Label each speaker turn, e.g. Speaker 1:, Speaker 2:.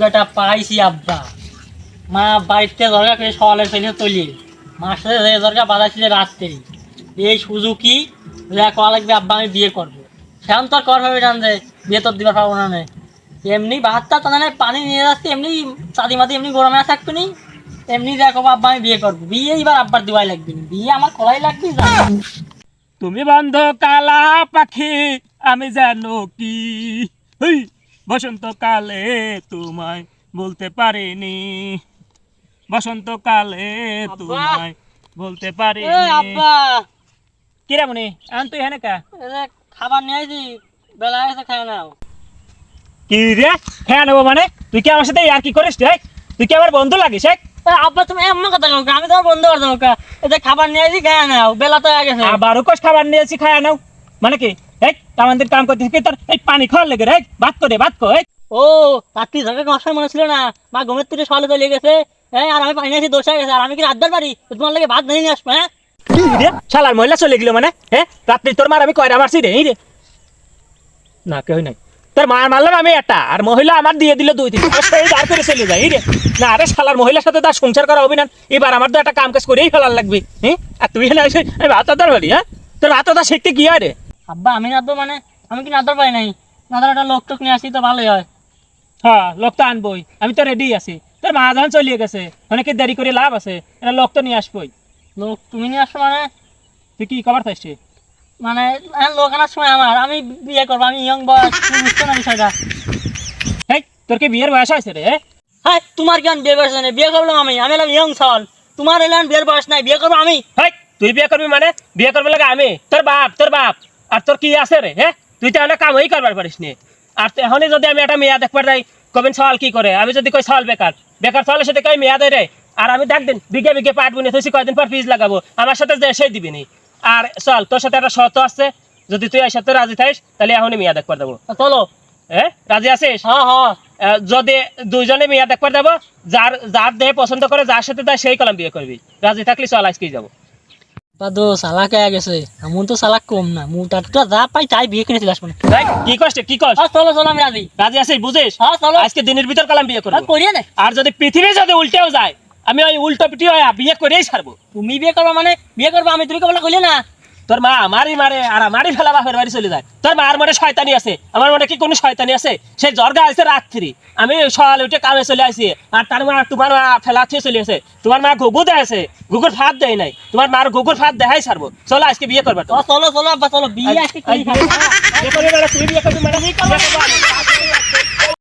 Speaker 1: সুযোগটা পাইছি আব্বা। মা বাড়িতে দরকার করে সকালে ফেলে তলি। মার সাথে দরকার বাজাইছিল রাত্রে। এই সুযোগই যা করা লাগবে আব্বা আমি বিয়ে করব। সেরকম তো আর কর হবে জান যে বিয়ে তোর দিবার পারব না। এমনি ভাতটা তো না পানি নিয়ে যাচ্ছে, এমনি চাঁদি মাদি এমনি গরমে থাকবে নি। এমনি দেখো আব্বা আমি বিয়ে করব। বিয়ে এবার আব্বার দিবাই লাগবে বিয়ে আমার করাই লাগবে।
Speaker 2: তুমি বন্ধ কালা পাখি, আমি জানো কি? বসন্তকালে তোমায় বলতে পারিনি। বসন্তকালে। তোমায় বলতে
Speaker 1: এ
Speaker 2: পারিনি কিরে মনে আন তুই হ্যাঁ কা
Speaker 1: খাবার নিয়ে আইছি বেলা এসে খায় নাও।
Speaker 2: কি রে হ্যাঁ নেব মানে? তুই কি আমার সাথে আর কি করিস রে তুই কি আমার বন্ধু লাগিস?
Speaker 1: আব্বা তুমি এমন কথা কও আমি তোমার বন্ধু করে দেবো কা এতে খাবার নিয়ে আইছি খায় নাও বেলা তো গেছে।
Speaker 2: আবারও কষ্ট খাবার নিয়েছি খায় নাও। মানে কি? এই আমাদের কাম করতেছি কি তোর এই পানি খাওয়ার লেগে রে ভাত করে ভাত কর
Speaker 1: ও রাত্রি ধরে মশার মনে ছিল না? মা ঘুমের থেকে সকালে চলে গেছে হ্যাঁ? আর আমি পানি এসে দোষ গেছে আর আমি কি রাতদার পারি তোমার লাগে ভাত নিয়ে আসব হ্যাঁ?
Speaker 2: শালার মহিলা চলে গেল মানে হ্যাঁ? রাত্রি তোর মার আমি কয়রা মারছি রে রে। না কেউ নাই। তোর মার মারলাম আমি একটা আর মহিলা আমার দিয়ে দিল দুই তিন। দাঁড় করে চলে যায় এই রে। না আরে শালার মহিলার সাথে তার সংসার করা হবে না। এবার আমার তো একটা কাম কাজ করেই ফেলার লাগবে হ্যাঁ? আর তুই আমি ভাত আদার বাড়ি হ্যাঁ? তোর ভাত আদা শিখতে কি হয় রে?
Speaker 1: আব্বা আমি নাদবো মানে আমি কি নাদর পাই নাই? নাদার একটা লোক টোক নিয়ে আসি তো ভালোই হয়।
Speaker 2: হ্যাঁ লোক তো আনবই। আমি তো রেডি আছি। তোর মা যখন চলিয়ে গেছে অনেকে দেরি করে লাভ আছে? এটা লোক তো নিয়ে আসবই।
Speaker 1: লোক তুমি নিয়ে আসো মানে?
Speaker 2: তুই কি কবার থাকছিস?
Speaker 1: মানে হ্যাঁ, লোক আনার সময় আমার। আমি বিয়ে করব আমি ইয়ং বয়স তুমি না বিষয়টা।
Speaker 2: হেই তোর কি বিয়ের বয়স হয়েছে রে
Speaker 1: হ্যাঁ তোমার কেন বিয়ে বয়স নেই বিয়ে করলাম আমি। আমি এলাম ইয়ং সল। তোমার এলাম বিয়ের বয়স নাই। বিয়ে করব আমি?
Speaker 2: হেই তুই বিয়ে করবি মানে? বিয়ে করবে লাগে আমি? তোর বাপ তোর বাপ। আর তোর কি আছে রে হ্যাঁ? তুই তাহলে কামই করবার পারিস নি। আর এখনই যদি আমি একটা মেয়া দেখবার যাই কবেন সওয়াল কি করে? আমি যদি কই সওয়াল বেকার বেকার সওয়ালের সাথে কই মেয়া দেয় রে? আর আমি দেখ দিন বিঘে বিঘে পাট বুনে তুই কয়দিন পর ফিজ লাগাবো। আমার সাথে যে সেই দিবি নি। আর চল তোর সাথে একটা শর্ত আছে। যদি তুই এই সাথে রাজি থাকিস তাহলে এখনই মেয়া দেখবার দেবো
Speaker 1: চলো
Speaker 2: হ্যাঁ? রাজি আছিস?
Speaker 1: হ্যাঁ হ্যাঁ।
Speaker 2: যদি দুইজনে মেয়া দেখবার দেবো যার যার দেহে পছন্দ করে যার সাথে তাই সেই কলম বিয়ে করবি। রাজি থাকলে চল আজকেই যাব।
Speaker 1: দাদু সালাক হয়ে গেছে। আমুন তো সালাক কম না মু তারটা যা পাই তাই বিয়ে কিনে চলে আসব
Speaker 2: দেখ, কি কষ্ট কি কষ্ট?
Speaker 1: হ্যাঁ চলো চলো আমি রাজি
Speaker 2: রাজি আছিস বুঝিস
Speaker 1: হ্যাঁ চলো।
Speaker 2: আজকে দিনের ভিতর কালাম বিয়ে
Speaker 1: করব
Speaker 2: করব
Speaker 1: করিয়ে নে
Speaker 2: আর যদি পৃথিবী যদি উল্টেও যায় আমি ওই উল্টো পিটি হয় বিয়ে করেই ছাড়বো।
Speaker 1: তুমি বিয়ে করব মানে বিয়ে করব আমি তুমি কবলা কইলে না।
Speaker 2: তোর মা আমারই মারে আর আমারই ফেলা বাপের বাড়ি চলে যায় তোর মার মনে শয়তানি আছে আমার মনে কি কোনো শয়তানি আছে সে জর্গা আছে রাত্রি আমি সকালে উঠে কামে চলে আসি আর তার মা তোমার মা ফেলা থেকে চলে আসে তোমার মা ঘুঘু দেয় আছে ঘুঘুর ফাঁদ দেয় নাই তোমার মার ঘুঘুর ফাঁদ দেখাই ছাড়বো চলো আজকে বিয়ে করবে
Speaker 1: চলো চলো আব্বা চলো বিয়ে আজকে করি
Speaker 2: বিয়ে করবি মানে